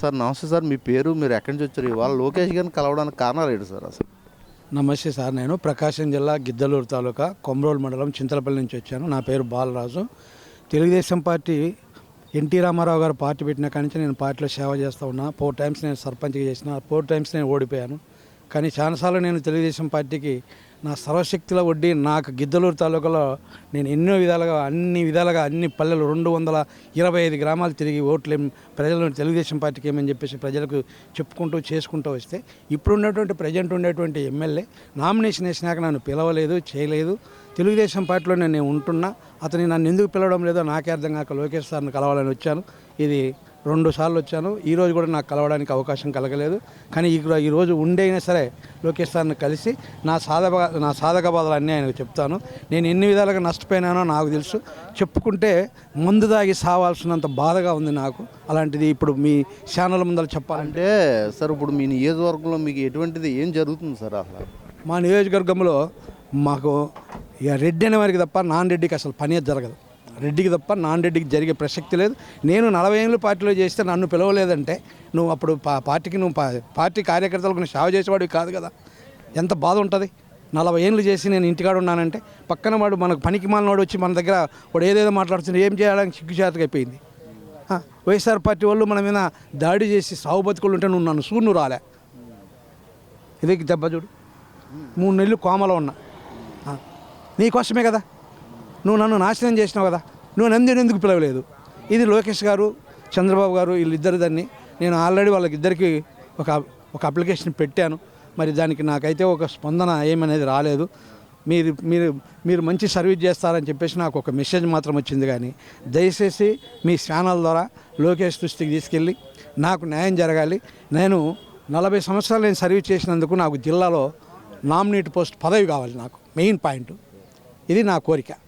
Sir నమస్తే sir మీ పేరు మీరు ఎక్కడి నుంచి వచ్చారు? ఇవాళ లోకేష్ గారిని కలవడానికి కారణాలు ఏంటి సార్ అసలు? నమస్తే సార్ నేను ప్రకాశం జిల్లా గిద్దలూరు తాలూకా కొమరోలు మండలం చింతలపల్లి నుంచి వచ్చాను. నా పేరు Balaraju. Telugu Desam party N T Rama Rao గారు పార్టీ పెట్టిన కాడి నుంచి నేను పార్టీలో సేవ చేస్తూ ఉన్నా. ఫోర్ టైమ్స్ నేను సర్పంచ్గా చేసిన ఫోర్ టైమ్స్ నేను ఓడిపోయాను. కానీ చాలాసార్లు నేను తెలుగుదేశం పార్టీకి నా సర్వశక్తుల వడ్డీ నాకు గిద్దలూరు తాలూకాలో నేను ఎన్నో విధాలుగా అన్ని విధాలుగా అన్ని పల్లెలు రెండు వందల ఇరవై ఐదు గ్రామాలు తిరిగి ఓట్లు ప్రజలు తెలుగుదేశం పార్టీకి ఏమని చెప్పేసి ప్రజలకు చెప్పుకుంటూ చేసుకుంటూ వస్తే ఇప్పుడు ఉన్నటువంటి ప్రజెంట్ ఉండేటువంటి ఎమ్మెల్యే నామినేషన్ వేసినాక నన్ను పిలవలేదు చేయలేదు. తెలుగుదేశం పార్టీలో నేను ఉంటున్నా. అతని నన్ను ఎందుకు పిలవడం లేదో నాకే అర్థం కాక లోకేష్ సార్ని కలవాలని వచ్చాను. ఇది రెండు సార్లు వచ్చాను. ఈ రోజు కూడా నాకు కలవడానికి అవకాశం కలగలేదు. కానీ ఇక్కడ ఈరోజు ఉండైనా సరే లోకేష్ సార్ని కలిసి నా సాధక నా సాధక బాధలు అన్నీ ఆయనకు చెప్తాను. నేను ఎన్ని విధాలుగా నష్టపోయినానో నాకు తెలుసు. చెప్పుకుంటే మందు దాగి సావాల్సినంత బాధగా ఉంది నాకు. అలాంటిది ఇప్పుడు మీ ఛానల్ ముందర చెప్పాలంటే. సార్ ఇప్పుడు మీ నియోజకవర్గంలో మీకు ఎటువంటిది ఏం జరుగుతుంది సార్ అసలు? మా నియోజకవర్గంలో మాకు ఇక రెడ్డి అనే వారికి తప్ప నాన్ రెడ్డికి అసలు పనే జరగదు. రెడ్డికి తప్ప నాన్ రెడ్డికి జరిగే ప్రసక్తి లేదు. నేను నలభై ఏళ్ళు పార్టీలో చేస్తే నన్ను పిలవలేదంటే నువ్వు అప్పుడు పా- పార్టీకి నువ్వు పా- పార్టీ కార్యకర్తలకు నువ్వు సేవ చేసేవాడివి కాదు కదా. ఎంత బాధ ఉంటుంది? నలభై ఏళ్ళు చేసి నేను ఇంటికాడ ఉన్నానంటే పక్కన వాడు మనకు పనికి మాలినవాడు వచ్చి మన దగ్గర వాడు ఏదేదో మాట్లాడుతున్నాడు ఏం చేయడానికి సిగ్గుచేతగా అయిపోయింది. వైఎస్ఆర్ పార్టీ వాళ్ళు మన మీద దాడి చేసి సాగు బతుకులు ఉంటే నువ్వు నన్ను సూర్ను రాలే. ఇదే దెబ్బ చూడు? మూడు నెలలు కోమలో ఉన్నా. నీకోసమే కదా? నువ్వు నన్ను నాశనం చేసినావు కదా. నువ్వు నందిని ఎందుకు పిలవలేదు? ఇది లోకేష్ గారు చంద్రబాబు గారు వీళ్ళిద్దరు దాన్ని నేను ఆల్రెడీ వాళ్ళకిద్దరికి ఒక ఒక అప్లికేషన్ పెట్టాను. మరి దానికి నాకైతే ఒక స్పందన ఏమనేది రాలేదు. మీరు మీరు మీరు మంచి సర్వీస్ చేస్తారని చెప్పేసి నాకు ఒక మెసేజ్ మాత్రం వచ్చింది కానీ దయచేసి మీ ఛానల్ ద్వారా లోకేష్ దృష్టికి తీసుకెళ్ళి నాకు న్యాయం జరగాలి. నేను నలభై సంవత్సరాలు నేను సర్వీస్ చేసినందుకు నాకు జిల్లాలో నామినేట్ పోస్ట్ పదవి కావాలి నాకు. Main point. ఇది నా కోరిక.